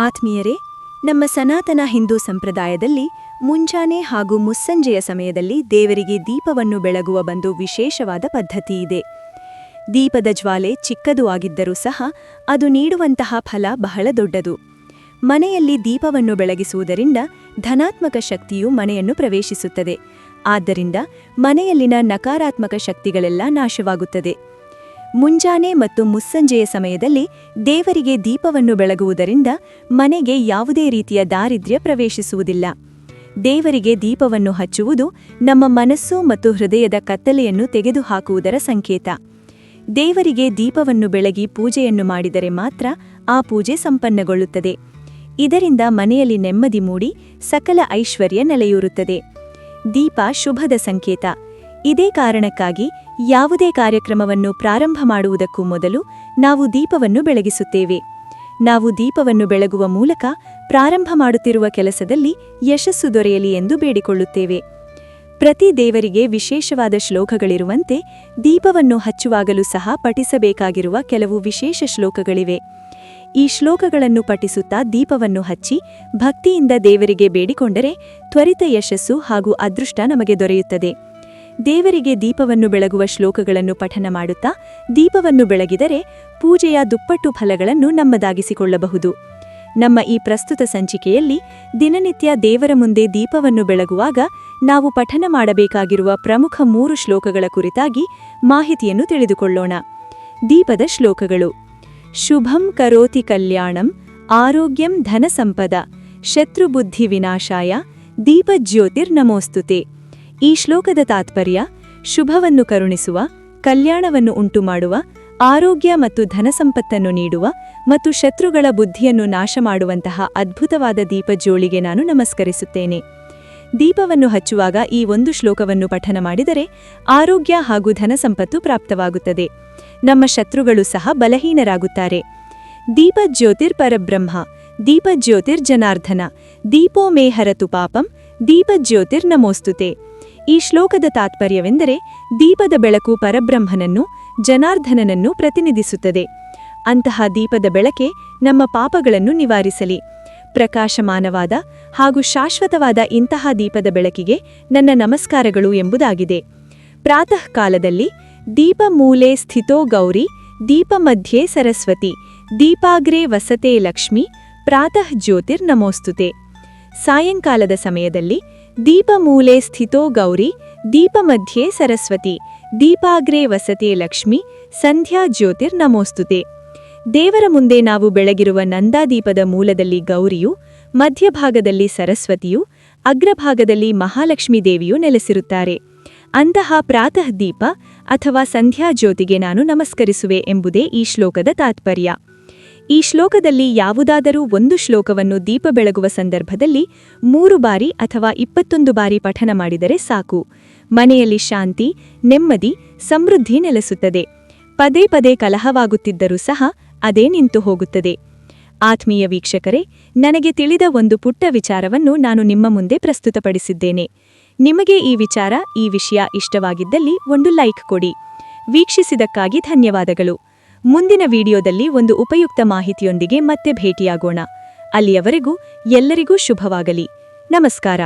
ಆತ್ಮೀಯರೇ, ನಮ್ಮ ಸನಾತನ ಹಿಂದೂ ಸಂಪ್ರದಾಯದಲ್ಲಿ ಮುಂಜಾನೆ ಹಾಗೂ ಮುಸ್ಸಂಜೆಯ ಸಮಯದಲ್ಲಿ ದೇವರಿಗೆ ದೀಪವನ್ನು ಬೆಳಗುವ ಒಂದು ವಿಶೇಷವಾದ ಪದ್ಧತಿ ಇದೆ. ದೀಪದ ಜ್ವಾಲೆ ಚಿಕ್ಕದು ಆಗಿದ್ದರೂ ಸಹ ಅದು ನೀಡುವಂತಹ ಫಲ ಬಹಳ ದೊಡ್ಡದು. ಮನೆಯಲ್ಲಿ ದೀಪವನ್ನು ಬೆಳಗಿಸುವುದರಿಂದ ಧನಾತ್ಮಕ ಶಕ್ತಿಯು ಮನೆಯನ್ನು ಪ್ರವೇಶಿಸುತ್ತದೆ. ಆದ್ದರಿಂದ ಮನೆಯಲ್ಲಿನ ನಕಾರಾತ್ಮಕ ಶಕ್ತಿಗಳೆಲ್ಲ ನಾಶವಾಗುತ್ತದೆ. ಮುಂಜಾನೆ ಮತ್ತು ಮುಸ್ಸಂಜೆಯ ಸಮಯದಲ್ಲಿ ದೇವರಿಗೆ ದೀಪವನ್ನು ಬೆಳಗುವುದರಿಂದ ಮನೆಗೆ ಯಾವುದೇ ರೀತಿಯ ದಾರಿದ್ರ್ಯ ಪ್ರವೇಶಿಸುವುದಿಲ್ಲ. ದೇವರಿಗೆ ದೀಪವನ್ನು ಹಚ್ಚುವುದು ನಮ್ಮ ಮನಸ್ಸು ಮತ್ತು ಹೃದಯದ ಕತ್ತಲೆಯನ್ನು ತೆಗೆದುಹಾಕುವುದರ ಸಂಕೇತ. ದೇವರಿಗೆ ದೀಪವನ್ನು ಬೆಳಗಿ ಪೂಜೆಯನ್ನು ಮಾಡಿದರೆ ಮಾತ್ರ ಆ ಪೂಜೆ ಸಂಪನ್ನಗೊಳ್ಳುತ್ತದೆ. ಇದರಿಂದ ಮನೆಯಲ್ಲಿ ನೆಮ್ಮದಿ ಮೂಡಿ ಸಕಲ ಐಶ್ವರ್ಯ ನೆಲೆಯೂರುತ್ತದೆ. ದೀಪ ಶುಭದ ಸಂಕೇತ. ಇದೇ ಕಾರಣಕ್ಕಾಗಿ ಯಾವುದೇ ಕಾರ್ಯಕ್ರಮವನ್ನು ಪ್ರಾರಂಭ ಮಾಡುವುದಕ್ಕೂ ಮೊದಲು ನಾವು ದೀಪವನ್ನು ಬೆಳಗಿಸುತ್ತೇವೆ. ನಾವು ದೀಪವನ್ನು ಬೆಳಗುವ ಮೂಲಕ ಪ್ರಾರಂಭ ಮಾಡುತ್ತಿರುವ ಕೆಲಸದಲ್ಲಿ ಯಶಸ್ಸು ದೊರೆಯಲಿ ಎಂದು ಬೇಡಿಕೊಳ್ಳುತ್ತೇವೆ. ಪ್ರತಿ ದೇವರಿಗೆ ವಿಶೇಷವಾದ ಶ್ಲೋಕಗಳಿರುವಂತೆ ದೀಪವನ್ನು ಹಚ್ಚುವಾಗಲೂ ಸಹ ಪಠಿಸಬೇಕಾಗಿರುವ ಕೆಲವು ವಿಶೇಷ ಶ್ಲೋಕಗಳಿವೆ. ಈ ಶ್ಲೋಕಗಳನ್ನು ಪಠಿಸುತ್ತಾ ದೀಪವನ್ನು ಹಚ್ಚಿ ಭಕ್ತಿಯಿಂದ ದೇವರಿಗೆ ಬೇಡಿಕೊಂಡರೆ ತ್ವರಿತ ಯಶಸ್ಸು ಹಾಗೂ ಅದೃಷ್ಟ ನಮಗೆ ದೊರೆಯುತ್ತದೆ. ದೇವರಿಗೆ ದೀಪವನ್ನು ಬೆಳಗುವ ಶ್ಲೋಕಗಳನ್ನು ಪಠನ ಮಾಡುತ್ತಾ, ದೀಪವನ್ನು ಬೆಳಗಿದರೆ ಪೂಜೆಯ ದುಪ್ಪಟ್ಟು ಫಲಗಳನ್ನು ನಮ್ಮದಾಗಿಸಿಕೊಳ್ಳಬಹುದು. ನಮ್ಮ ಈ ಪ್ರಸ್ತುತ ಸಂಚಿಕೆಯಲ್ಲಿ ದಿನನಿತ್ಯ ದೇವರ ಮುಂದೆ ದೀಪವನ್ನು ಬೆಳಗುವಾಗ ನಾವು ಪಠನ ಮಾಡಬೇಕಾಗಿರುವ ಪ್ರಮುಖ ಮೂರು ಶ್ಲೋಕಗಳ ಕುರಿತಾಗಿ ಮಾಹಿತಿಯನ್ನು ತಿಳಿದುಕೊಳ್ಳೋಣ. ದೀಪದ ಶ್ಲೋಕಗಳು. ಶುಭಂ ಕರೋತಿ ಕಲ್ಯಾಣಂ, ಆರೋಗ್ಯಂ ಧನಸಂಪದ ಶತ್ರುಬುದ್ಧಿ ವಿನಾಶಾಯ ದೀಪಜ್ಯೋತಿರ್ನಮೋಸ್ತುತೆ ಈ ಶ್ಲೋಕದ ತಾತ್ಪರ್ಯ ಶುಭವನ್ನು ಕರುಣಿಸುವ, ಕಲ್ಯಾಣವನ್ನು ಉಂಟುಮಾಡುವ, ಆರೋಗ್ಯ ಮತ್ತು ಧನಸಂಪತ್ತನ್ನು ನೀಡುವ ಮತ್ತು ಶತ್ರುಗಳ ಬುದ್ಧಿಯನ್ನು ನಾಶ ಮಾಡುವಂತಹ ಅದ್ಭುತವಾದ ದೀಪಜೋಳಿಗೆ ನಾನು ನಮಸ್ಕರಿಸುತ್ತೇನೆ. ದೀಪವನ್ನು ಹಚ್ಚುವಾಗ ಈ ಒಂದು ಶ್ಲೋಕವನ್ನು ಪಠನ ಮಾಡಿದರೆ ಆರೋಗ್ಯ ಹಾಗೂ ಧನಸಂಪತ್ತು ಪ್ರಾಪ್ತವಾಗುತ್ತದೆ. ನಮ್ಮ ಶತ್ರುಗಳು ಸಹ ಬಲಹೀನರಾಗುತ್ತಾರೆ. ದೀಪಜ್ಯೋತಿರ್ ಪರಬ್ರಹ್ಮ ದೀಪಜ್ಯೋತಿರ್ ಜನಾರ್ಧನ ದೀಪೋ ಮೇಹರತು ಪಾಪಂ ದೀಪಜ್ಯೋತಿರ್ ನಮೋಸ್ತುತೆ. ಈ ಶ್ಲೋಕದ ತಾತ್ಪರ್ಯವೆಂದರೆ ದೀಪದ ಬೆಳಕು ಪರಬ್ರಹ್ಮನನ್ನು ಜನಾರ್ಧನನನ್ನು ಪ್ರತಿನಿಧಿಸುತ್ತದೆ. ಅಂತಹ ದೀಪದ ಬೆಳಕೆ ನಮ್ಮ ಪಾಪಗಳನ್ನು ನಿವಾರಿಸಲಿ. ಪ್ರಕಾಶಮಾನವಾದ ಹಾಗೂ ಶಾಶ್ವತವಾದ ಇಂತಹ ದೀಪದ ಬೆಳಕಿಗೆ ನನ್ನ ನಮಸ್ಕಾರಗಳು ಎಂಬುದಾಗಿದೆ. ಪ್ರಾತಃ ಕಾಲದಲ್ಲಿ ದೀಪ ಮೂಲೆ ಸ್ಥಿತೋ ಗೌರಿ, ದೀಪ ಮಧ್ಯೆ ಸರಸ್ವತಿ, ದೀಪಾಗ್ರೆ ವಸತೆ ಲಕ್ಷ್ಮಿ, ಪ್ರಾತಃ ಜ್ಯೋತಿರ್ ನಮೋಸ್ತುತೆ. ಸಾಯಂಕಾಲದ ಸಮಯದಲ್ಲಿ ದೀಪಮೂಲೆ ಸ್ಥಿತೋ ಗೌರಿ, ದೀಪಮಧ್ಯೆ ಸರಸ್ವತಿ, ದೀಪಾಗ್ರೆ ವಸತೆ ಲಕ್ಷ್ಮಿ, ಸಂಧ್ಯಾ ಜ್ಯೋತಿರ್ ನಮೋಸ್ತುತೆ. ದೇವರ ಮುಂದೆ ನಾವು ಬೆಳಗಿರುವ ನಂದಾದೀಪದ ಮೂಲದಲ್ಲಿ ಗೌರಿಯು, ಮಧ್ಯಭಾಗದಲ್ಲಿ ಸರಸ್ವತಿಯು, ಅಗ್ರಭಾಗದಲ್ಲಿ ಮಹಾಲಕ್ಷ್ಮೀ ದೇವಿಯು ನೆಲೆಸಿರುತ್ತಾರೆ. ಅಂತಹ ಪ್ರಾತಃ ದೀಪ ಅಥವಾ ಸಂಧ್ಯಾ ಜ್ಯೋತಿಗೆ ನಾನು ನಮಸ್ಕರಿಸುವೆ ಎಂಬುದೇ ಈ ಶ್ಲೋಕದ ತಾತ್ಪರ್ಯ. ಈ ಶ್ಲೋಕದಲ್ಲಿ ಯಾವುದಾದರೂ ಒಂದು ಶ್ಲೋಕವನ್ನು ದೀಪ ಬೆಳಗುವ ಸಂದರ್ಭದಲ್ಲಿ ಮೂರು ಬಾರಿ ಅಥವಾ ಇಪ್ಪತ್ತೊಂದು ಬಾರಿ ಪಠನ ಮಾಡಿದರೆ ಸಾಕು. ಮನೆಯಲ್ಲಿ ಶಾಂತಿ, ನೆಮ್ಮದಿ, ಸಮೃದ್ಧಿ ನೆಲೆಸುತ್ತದೆ. ಪದೇ ಪದೇ ಕಲಹವಾಗುತ್ತಿದ್ದರೂ ಸಹ ಅದೇ ನಿಂತು ಹೋಗುತ್ತದೆ. ಆತ್ಮೀಯ ವೀಕ್ಷಕರೇ, ನನಗೆ ತಿಳಿದ ಒಂದು ಪುಟ್ಟ ವಿಚಾರವನ್ನು ನಾನು ನಿಮ್ಮ ಮುಂದೆ ಪ್ರಸ್ತುತಪಡಿಸಿದ್ದೇನೆ. ನಿಮಗೆ ಈ ವಿಚಾರ, ಈ ವಿಷಯ ಇಷ್ಟವಾಗಿದ್ದಲ್ಲಿ ಒಂದು ಲೈಕ್ ಕೊಡಿ. ವೀಕ್ಷಿಸಿದಕ್ಕಾಗಿ ಧನ್ಯವಾದಗಳು. ಮುಂದಿನ ವಿಡಿಯೋದಲ್ಲಿ ಒಂದು ಉಪಯುಕ್ತ ಮಾಹಿತಿಯೊಂದಿಗೆ ಮತ್ತೆ ಭೇಟಿಯಾಗೋಣ. ಅಲ್ಲಿಯವರೆಗೂ ಎಲ್ಲರಿಗೂ ಶುಭವಾಗಲಿ. ನಮಸ್ಕಾರ.